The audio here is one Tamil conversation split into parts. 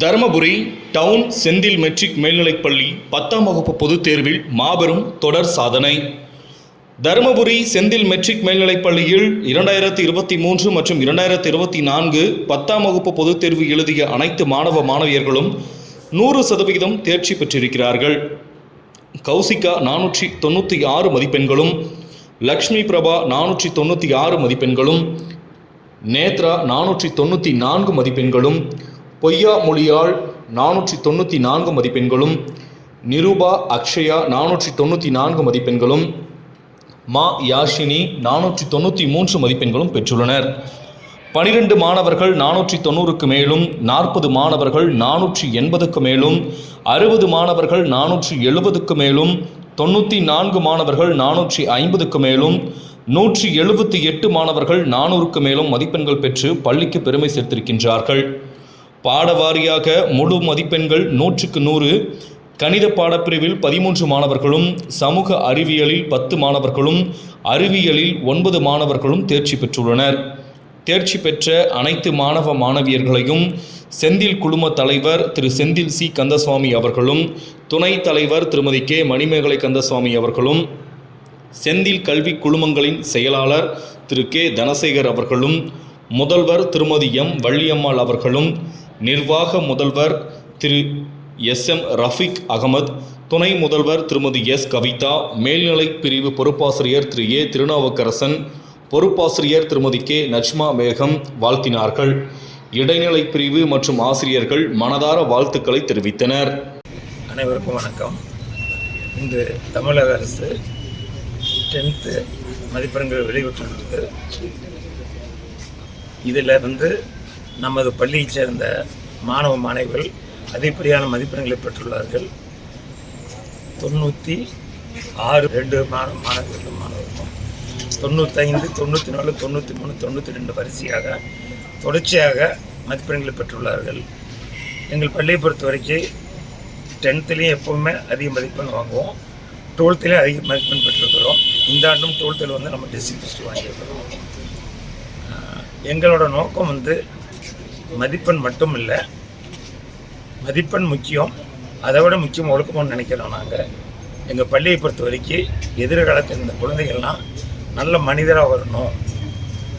தருமபுரி டவுன் செந்தில் மெட்ரிக் மேல்நிலைப்பள்ளி பத்தாம் வகுப்பு பொதுத் தேர்வில் மாபெரும் தொடர் சாதனை. தருமபுரி செந்தில் மெட்ரிக் மேல்நிலைப்பள்ளியில் இரண்டாயிரத்தி இருபத்தி மூன்று மற்றும் இரண்டாயிரத்தி இருபத்தி நான்கு பத்தாம் வகுப்பு பொதுத் தேர்வு எழுதிய அனைத்து மாணவ மாணவியர்களும் நூறு சதவிகிதம் தேர்ச்சி பெற்றிருக்கிறார்கள். கௌசிகா நானூற்றி தொண்ணூற்றி ஆறு மதிப்பெண்களும் லக்ஷ்மி பிரபா நானூற்றி தொண்ணூற்றி ஆறு மதிப்பெண்களும் நேத்ரா நானூற்றி தொண்ணூற்றி நான்கு மதிப்பெண்களும் பொய்யா மொழியாள் நானூற்றி தொண்ணூற்றி நான்கு மதிப்பெண்களும் நிருபா அக்ஷயா நானூற்றி தொண்ணூற்றி நான்கு மதிப்பெண்களும் மா யாஷினி நானூற்றி தொண்ணூற்றி மூன்று மதிப்பெண்களும் பெற்றுள்ளனர். பனிரெண்டு மாணவர்கள் நானூற்றி தொண்ணூறுக்கு மேலும் நாற்பது மாணவர்கள் நானூற்றி எண்பதுக்கு மேலும் அறுபது மாணவர்கள் நானூற்றி எழுபதுக்கு மேலும் தொண்ணூற்றி நான்கு மாணவர்கள் நானூற்றி ஐம்பதுக்கு மேலும் நூற்றி எழுபத்தி எட்டு மாணவர்கள் நானூறுக்கு மேலும் மதிப்பெண்கள் பெற்று பள்ளிக்கு பெருமை சேர்த்திருக்கின்றார்கள். பாடவாரியாக முழு மதிப்பெண்கள் நூற்றுக்கு நூறு. கணித பாடப்பிரிவில் பதிமூன்று மாணவர்களும் சமூக அறிவியலில் பத்து மாணவர்களும் அறிவியலில் ஒன்பது மாணவர்களும் தேர்ச்சி பெற்றுள்ளனர். தேர்ச்சி பெற்ற அனைத்து மாணவ மாணவியர்களையும் செந்தில் குழும தலைவர் திரு செந்தில் சி. கந்தசுவாமி அவர்களும் துணைத் தலைவர் திருமதி கே. மணிமேகலை கந்தசுவாமி அவர்களும் செந்தில் கல்வி குழுமங்களின் செயலாளர் திரு கே. தனசேகர் அவர்களும் முதல்வர் திருமதி எம். வள்ளியம்மாள் அவர்களும் நிர்வாக முதல்வர் திரு எஸ் எம் ரஃபிக் அகமது துணை முதல்வர் திருமதி எஸ் கவிதா மேல்நிலை பிரிவு பொறுப்பாசிரியர் திரு ஏ திருநாவுக்கரசன் பொறுப்பாசிரியர் திருமதி கே நஜ்மா பேகம் வாழ்த்தினார்கள். இடைநிலை பிரிவு மற்றும் ஆசிரியர்கள் மனதார வாழ்த்துக்களை தெரிவித்தனர். அனைவருக்கும் வணக்கம். இன்று தமிழக அரசு டென்த்து மதிப்பெண்கள் வெளியிட்டுள்ளது. இதில் வந்து நமது பள்ளியைச் சேர்ந்த மாணவ மாணவிகள் அதிகப்படியான மதிப்பெண்களை பெற்றுள்ளார்கள். தொண்ணூற்றி ஆறு ரெண்டு மாணவ மாணவர்களும் மாணவர்களும் தொண்ணூத்தைந்து தொண்ணூற்றி நாலு தொண்ணூற்றி மூணு தொண்ணூற்றி ரெண்டு வரிசையாக தொடர்ச்சியாக மதிப்பெண்களை பெற்றுள்ளார்கள். எங்கள் பள்ளியை பொறுத்த வரைக்கும் டென்த்துலேயும் எப்போவுமே அதிக மதிப்பெண் வாங்குவோம். டுவெல்த்துலேயும் அதிக மதிப்பெண் பெற்றிருக்கிறோம். இந்த ஆண்டும் டுவெல்த்தில் வந்து நம்ம டிஸ்ட்ரிக்ட் ஃபஸ்ட்டு வாங்கியிருக்கிறோம். எங்களோட நோக்கம் வந்து மதிப்பெண் மட்டும் இல்லை மதிப்பெண் முக்கியம். அதை விட முக்கியம் ஒழுக்கம்னு நினைக்கிறோம் நாங்கள் எங்கள் பள்ளியை பொறுத்த வரைக்கும் எதிர்காலத்தில் இந்த குழந்தைகள்லாம் நல்ல மனிதராக வரணும்.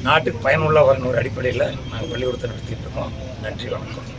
நாட்டுக்கு பயனுள்ள வரணும் ஒரு அடிப்படையில் நாங்கள் பள்ளிக்கூடத்தை நடத்திட்டு இருக்கோம். நன்றி வணக்கம்.